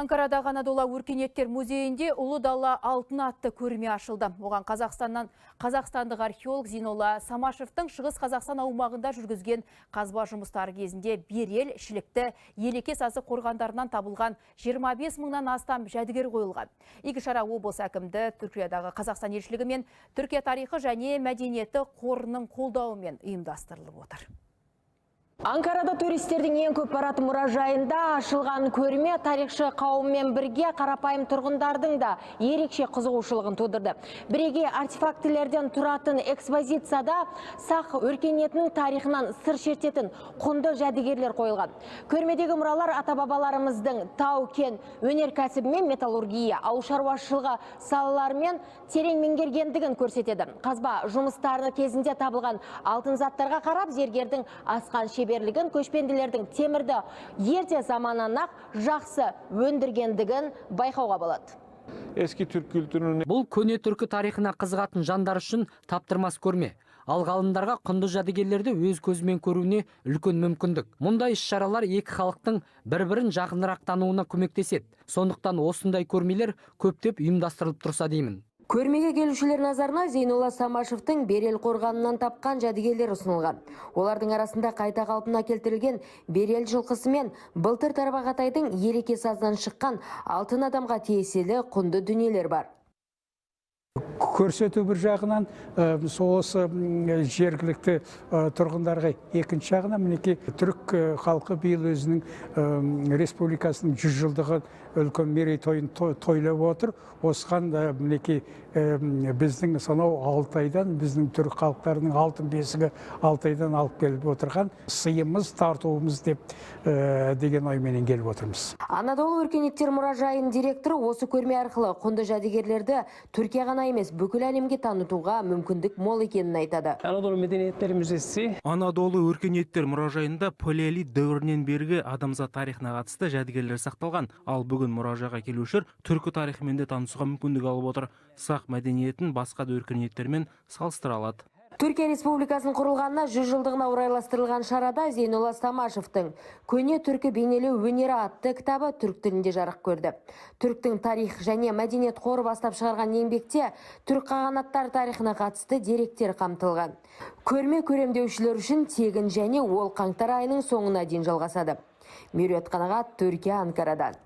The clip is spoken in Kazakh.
Анкарадағы Анадола өркениеттер музейінде Ұлы дала алтын атты көрме ашылды. Оған Қазақстаннан қазақстандық археолог Зинола Самашевтың Шығыс Қазақстан аумағында жүргізген қазба жұмыстары кезінде берел, шілікті, елеке сазы қорғандарынан табылған 25 мыңнан астам жәдігер қойылған. Игі шара облыс әкімді Түркиядағы Қазақстан елшілігі мен Түркия тарихы және мәдениеті қорының қолдауымен ұйымдастырылып отыр. Анкарада туристердің ең көп баратын мұражайында ашылған көрме тарихшы қауыммен бірге қарапайым тұрғындардың да ерекше қызығушылығын тудырды. Бірегей артефактілерден тұратын экспозицияда сақ өркениетінің тарихынан сыр шертетін құнды жәдігерлер қойылған. Көрмедегі мұралар ата-бабаларымыздың тау кен өнеркәсібі мен металлургия, ауыл шаруашылығы салаларымен терең меңгергендігін көрсетеді. Қазба жұмыстарының кезінде табылған алтын заттарға қарап зергердің асқан шеберлігін көшпенділердің темірді ерте заманнан ақ жақсы өндіргендігін байқауға болады Бұл көне түркі тарихына қызығатын жандар үшін таптырмас көрме. Ал ғалымдарға құнды жәдігерлерді өз көзімен көруіне үлкен мүмкіндік. Мұндай іс-шаралар екі халықтың бір-бірін жақынырақ тануына көмектеседі. Сондықтан осындай көрмелер көптеп ұйымдастырылып тұрса деймін. Көрмеге келушілер назарына Зейнолла Самашевтың Берел қорғанынан тапқан жәдігерлер ұсынылған. Олардың арасында қайта қалпына келтірілген Берел жылқысы мен былтыр тарбағатайдың елеке сазынан шыққан алтын адамға тиесілі құнды дүниелер бар. Көрсету бір жағынан ә, сол осы м, жергілікті ә, тұрғындарға екінші жағынан мінекей түрік халқы биыл өзінің республикасының жүз жылдығы үлкен мерейтойын той- тойлап отыр. Осыған ә, мінекей біздің сонау алтайдан біздің түрік халықтарының алтын бесігі алтайдан алып келіп отырған сыйымыз тартуымыз деп деген ойменен келіп отырмыз. Анадолу өркениеттер мұражайының директоры осы көрме арқылы құнды жәдігерлерді Түркия емес бүкіл әлемге танытуға мүмкіндік мол екенін айтады. Anadolu Medeniyetleri Müzesi Анадолы өркениеттер мұражайында палеолит дәуірінен бергі адамзат тарихына қатысты жәдігерлер сақталған. Ал бүгін мұражайға келушілер түркі тарихымен де танысуға мүмкіндік алып отыр. Сақ мәдениетін басқа да өркениеттермен салыстыра алады. Түркия Республикасының құрылғанына 100 жылдығына орайластырылған шарада Зейнолла Самашевтың «Көне түркі бейнелеу өнері» атты кітабы түрік тілінде жарық көрді. Түріктің тарих және мәдениет қоры бастап шығарған еңбекте түрік қағанаттар тарихына қатысты деректер қамтылған. Көрме көремдеушілер үшін тегін және ол қаңтар айының соңына дейін жалғасады. Меруерт Қанағат, Түркия Анкарадан.